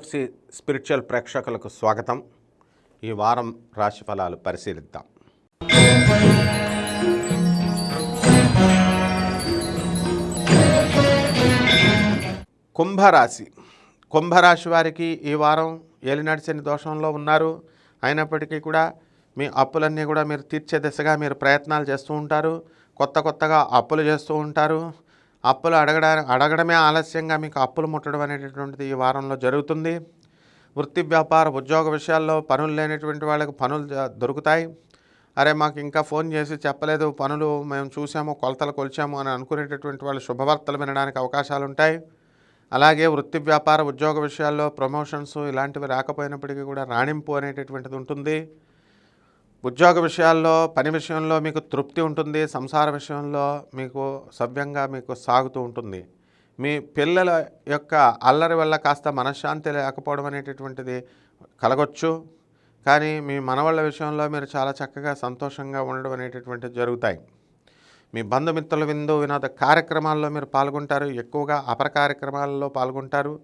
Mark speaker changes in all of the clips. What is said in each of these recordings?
Speaker 1: తులసి spiritual ప్రేక్షకులకు స్వాగతం. ఈ వారం రాశి ఫలాలు పరిశీలిద్దాం. కుంభరాశి. కుంభరాశి వారికి ఈ వారం ఏలినడిచని దోషంలో ఉన్నారు. అయినప్పటికీ కూడా మీ అప్పులన్నీ కూడా మీరు తీర్చే దిశగా మీరు ప్రయత్నాలు చేస్తూ ఉంటారు. కొత్త కొత్తగా అప్పులు చేస్తూ ఉంటారు. అప్పులు అడగడా అడగడమే ఆలస్యంగా మీకు అప్పులు ముట్టడం అనేటటువంటిది ఈ వారంలో జరుగుతుంది. వృత్తి వ్యాపార ఉద్యోగ విషయాల్లో పనులు లేనటువంటి వాళ్ళకి పనులు దొరుకుతాయి. అరే మాకు ఇంకా ఫోన్ చేసి చెప్పలేదు పనులు మేము చూసాము కొలతలు కొలిచాము అని అనుకునేటటువంటి వాళ్ళు శుభవార్తలు వినడానికి అవకాశాలు ఉంటాయి అలాగే వృత్తి వ్యాపార ఉద్యోగ విషయాల్లో ప్రమోషన్స్ ఇలాంటివి రాకపోయినప్పటికీ కూడా రాణింపు అనేటటువంటిది ఉంటుంది. ఉద్యోగ విషయాల్లో పని విషయంలో మీకు తృప్తి ఉంటుంది సంసార విషయంలో మీకు సవ్యంగా మీకు సాగుతూ ఉంటుంది. మీ పిల్లల యొక్క అల్లరి వల్ల కాస్త మనశ్శాంతి లేకపోవడం అనేటటువంటిది కలగొచ్చు. కానీ మీ మనవాళ్ళ విషయంలో మీరు చాలా చక్కగా సంతోషంగా ఉండడం అనేటటువంటిది జరుగుతాయి. మీ బంధుమిత్రుల విందు వినోద కార్యక్రమాల్లో మీరు పాల్గొంటారు. ఎక్కువగా అపర కార్యక్రమాలలో పాల్గొంటారు.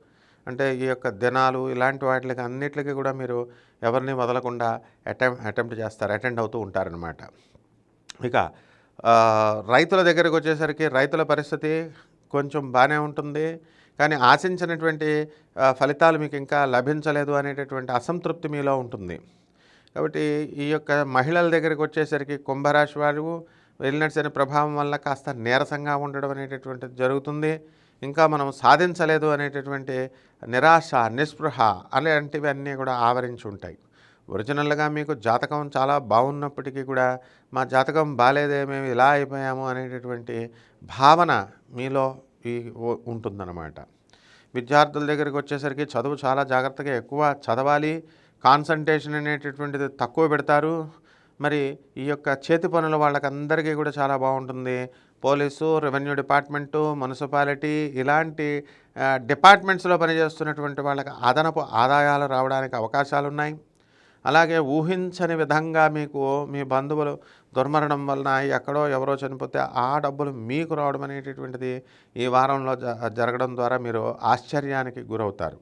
Speaker 1: అంటే ఈ యొక్క దినాలు ఇలాంటి వాటికి అన్నిటికీ కూడా మీరు ఎవరిని వదలకుండా అటెంప్ అటెంప్ట్ చేస్తారు అటెండ్ అవుతూ ఉంటారనమాట ఇక రైతుల దగ్గరకు వచ్చేసరికి రైతుల పరిస్థితి కొంచెం బాగానే ఉంటుంది. కానీ ఆశించినటువంటి ఫలితాలు మీకు ఇంకా లభించలేదు అనేటటువంటి అసంతృప్తి మీలో ఉంటుంది. కాబట్టి ఈ యొక్క మహిళల దగ్గరికి వచ్చేసరికి కుంభరాశి వారు వెళ్ళినట్టు ప్రభావం వల్ల కాస్త నీరసంగా ఉండడం అనేటటువంటిది జరుగుతుంది. ఇంకా మనం సాధించలేదు అనేటటువంటి నిరాశ నిస్పృహ అలాంటివి అన్నీ కూడా ఆవరించి ఉంటాయి. ఒరిజినల్గా మీకు జాతకం చాలా బాగున్నప్పటికీ కూడా మా జాతకం బాగాలేదే మేము ఇలా అయిపోయాము అనేటటువంటి భావన మీలో ఈ ఉంటుందన్నమాట. విద్యార్థుల దగ్గరికి వచ్చేసరికి చదువు చాలా జాగ్రత్తగా ఎక్కువ చదవాలి. కాన్సన్ట్రేషన్ అనేటటువంటిది తక్కువ పెడతారు. మరి ఈ యొక్క చేతి పనుల వాళ్ళకందరికీ కూడా చాలా బాగుంటుంది. పోలీసు రెవెన్యూ డిపార్ట్మెంటు మున్సిపాలిటీ ఇలాంటి డిపార్ట్మెంట్స్లో పనిచేస్తున్నటువంటి వాళ్ళకి అదనపు ఆదాయాలు రావడానికి అవకాశాలు ఉన్నాయి అలాగే ఊహించని విధంగా మీకు మీ బంధువులు దుర్మరణం వలన ఎక్కడో ఎవరో చనిపోతే ఆ డబ్బులు మీకు రావడం అనేటటువంటిది ఈ వారంలో జ- జరగడం ద్వారా మీరు ఆశ్చర్యానికి గురవుతారు.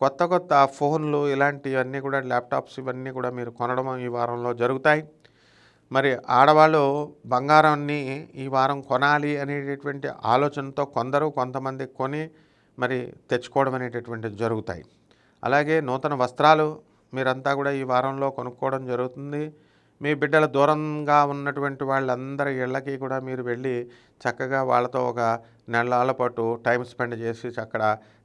Speaker 1: కొత్త కొత్త ఫోన్లు ఇలాంటివన్నీ కూడా ల్యాప్టాప్స్ ఇవన్నీ కూడా మీరు కొనడం ఈ వారంలో జరుగుతాయి. మరి ఆడవాళ్ళు బంగారాన్ని ఈ వారం కొనాలి అనేటటువంటి ఆలోచనతో కొందరు కొంతమంది కొని మరి తెచ్చుకోవడం అనేటటువంటివి జరుగుతాయి. అలాగే నూతన వస్త్రాలు మీరంతా కూడా ఈ వారంలో కొనుక్కోవడం జరుగుతుంది. మీ బిడ్డల దూరంగా ఉన్నటువంటి వాళ్ళందరి ఇళ్ళకి కూడా మీరు వెళ్ళి చక్కగా వాళ్ళతో ఒక నెలల పాటు టైం స్పెండ్ చేసి అక్కడ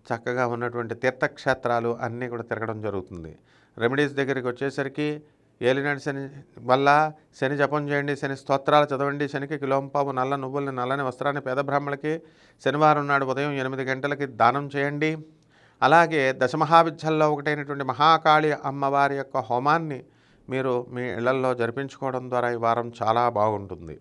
Speaker 1: చక్కగా ఉన్నటువంటి తీర్థక్షేత్రాలు అన్నీ కూడా తిరగడం జరుగుతుంది. రెమెడీస్ దగ్గరికి వచ్చేసరికి ఏలినాడు శని వల్ల శని జపం చేయండి శని స్తోత్రాలు చదవండి శనికి కిలోంపాము నల్ల నువ్వుల్ని నల్లని వస్త్రాన్ని పేద బ్రాహ్మణులకి శనివారం నాడు ఉదయం ఎనిమిది గంటలకి దానం చేయండి. అలాగే దశమహావిద్యల్లో ఒకటైనటువంటి మహాకాళి అమ్మవారి యొక్క హోమాన్ని మీరు మీ ఇళ్ళల్లో జరిపించుకోవడం ద్వారా ఈ వారం చాలా బాగుంటుంది.